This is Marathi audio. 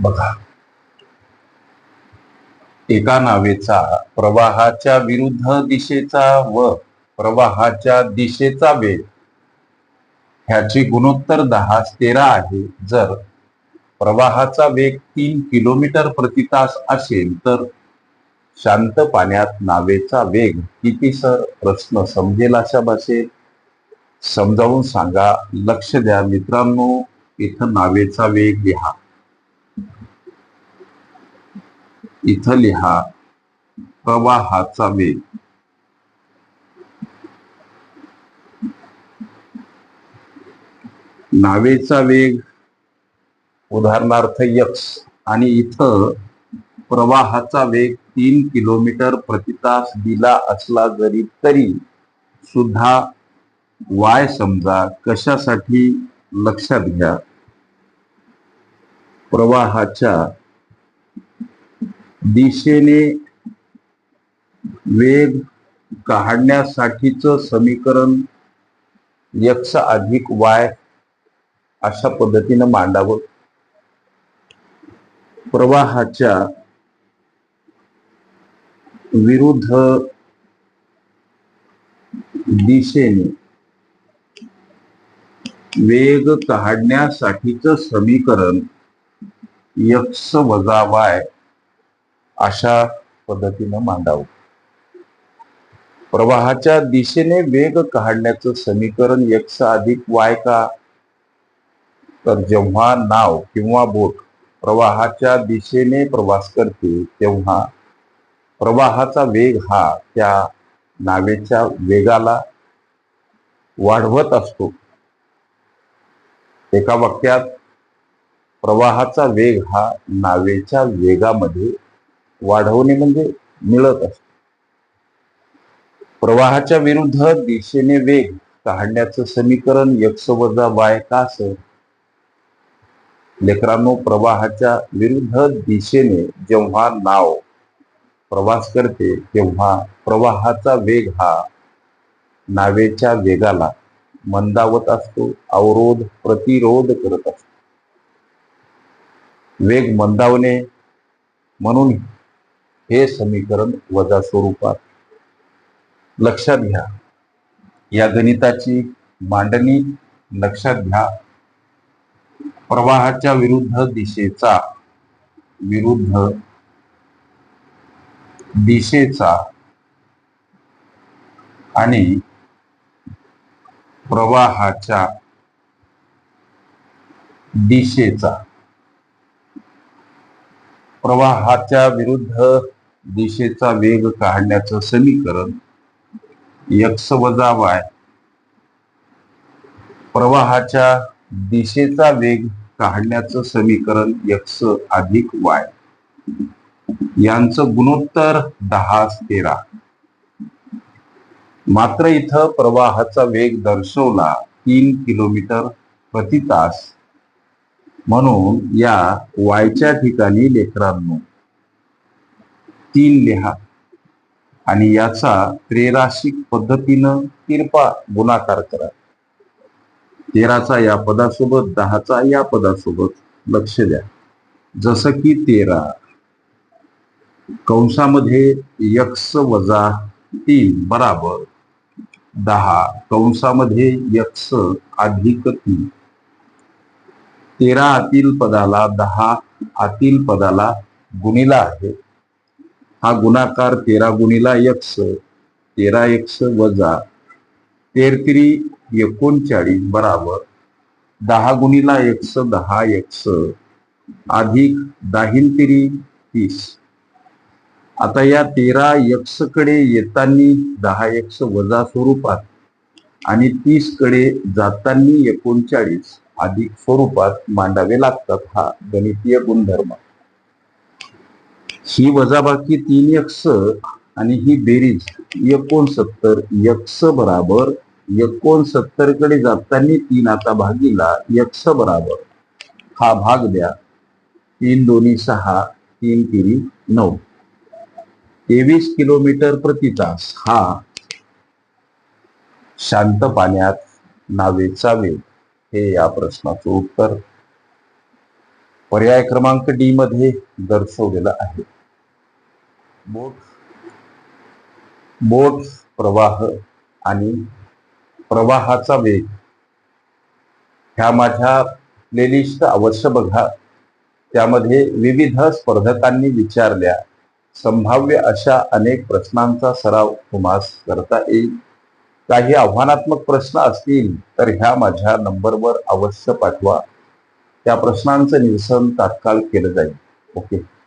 बघा. एका नावेचा प्रवाहाच्या विरुद्ध दिशेचा व प्रवाहाच्या दिशेचा वेग ह्याची गुणोत्तर दहा तेरा आहे. जर प्रवाहाचा वेग तीन किलोमीटर प्रति तास असेल तर शांत पाण्यात नावेचा वेग किती सर प्रश्न समजेल अशा भाषेत? समजावून सांगा लक्ष द्या मित्रांनो इथं नावेचा वेग लिहा. इथं लिहा प्रवाहाचा वेग. नावेचा वेग उदाहरणार्थ यक्स आणि इथं प्रवाहाचा वेग तीन किलोमीटर प्रति तास दिला असला जरी तरी सुद्धा वाय समजा कशासाठी? लक्षात घ्या. प्रवाहाच्या दिशेने वेग काढण्यासाठीच समीकरण यक्ष अधिक वाय अशा पद्धतीनं मांडावं. प्रवाहाच्या विरुद्ध दिशेने वेग काढण्यासाठीच समीकरण यक्ष वजा वाय अशा पद्धतीनं मांडावं. प्रवाहाच्या दिशेने वेग काढण्याचं समीकरण एक्स अधिक वाय का? तर जेव्हा नाव किंवा बोट प्रवाहाच्या दिशेने प्रवास करते तेव्हा प्रवाहाचा वेग हा त्या नावेच्या वेगाला वाढवत असतो. एका वाक्यात प्रवाहाचा वेग हा नावेच्या वेगामध्ये वाढवणे म्हणजे मिळत असते. प्रवाहाच्या विरुद्ध दिशेने वेग काढण्याचं समीकरण यक्ष वजा वाय का असं लेकरांनो प्रवाहाच्या विरुद्ध दिशेने जेव्हा नाव प्रवास करते तेव्हा प्रवाहाचा वेग हा नावेच्या वेगाला मंदावत असतो अवरोध प्रतिरोध करत असतो. वेग मंदावणे म्हणून हे समीकरण वजा स्वरूपात. लक्षात घ्या. या गणिताची मांडणी लक्षात घ्या. प्रवाहाच्या विरुद्ध दिशेचा विरुद्ध दिशेचा आणि प्रवाहाच्या दिशेचा. प्रवाहाच्या विरुद्ध दिशेचा वेग काढण्याचं समीकरण यक्ष वजा वाय प्रवाहाच्या दिशेचा वेग काढण्याचं समीकरण यक्ष अधिक वाय यांचं गुणोत्तर दहा तेरा. मात्र इथं प्रवाहाचा वेग दर्शवला तीन किलोमीटर प्रति तास म्हणून या वायच्या ठिकाणी लेकरांनो तीन लिहा. आणि याचा त्रेराशिक पद्धतीनं तिरपा गुणाकार करा. तेराचा या पदासोबत दहाचा या पदासोबत लक्ष द्या. जसं की तेरा. कंसामध्ये यक्स वजा तीन बराबर. दहा. कंसामध्ये यक्स अधिक तीन. तेरा आतील पदाला दहा आतील पदाला गुणिला आहे. हा गुणाकार तेरा गुणीला यक्स तेरा एक्स वजा तेरतिरी एकोणचाळीस बराबर दहा गुणीला एक्स दहा एक्स अधिक दाहिनतिरी तीस. आता या तेरा यक्सकडे दहा एक्स वजा स्वरूपात आणि तीसकडे जातानी एकोणचाळीस अधिक स्वरूपात मांडावे लागतात हा गणितीय गुणधर्म. ही वजाबाकी तीन यक्ष आणि ही बेरीज एकोणसत्तर यक्ष बराबर एकोणसत्तरकडे जाताना तीन आता भागीला यक्ष बराबर. हा भाग द्या. तीन दोन्ही सहा तीन तिरी नऊ. तेवीस किलोमीटर प्रति तास हा शांत पाण्यात नावेचा वेग हे या प्रश्नाचं उत्तर. पर्याय क्रमांक डी मध्ये दर्शवलेला आहे. बोट बोट प्रवाह आणि प्रवाहाचा वेग. ह्या माझ्या प्लेलिस्ट अवश्य बघा. त्यामध्ये विविध स्पर्धकांनी विचारल्या. संभाव्य अशा अनेक प्रश्नांचा सराव तुम्हास करता येईल. काही आव्हानात्मक प्रश्न असतील तर ह्या माझ्या नंबरवर अवश्य पाठवा. त्या प्रश्नांचं निरसन तात्काळ केलं जाईल. ओके.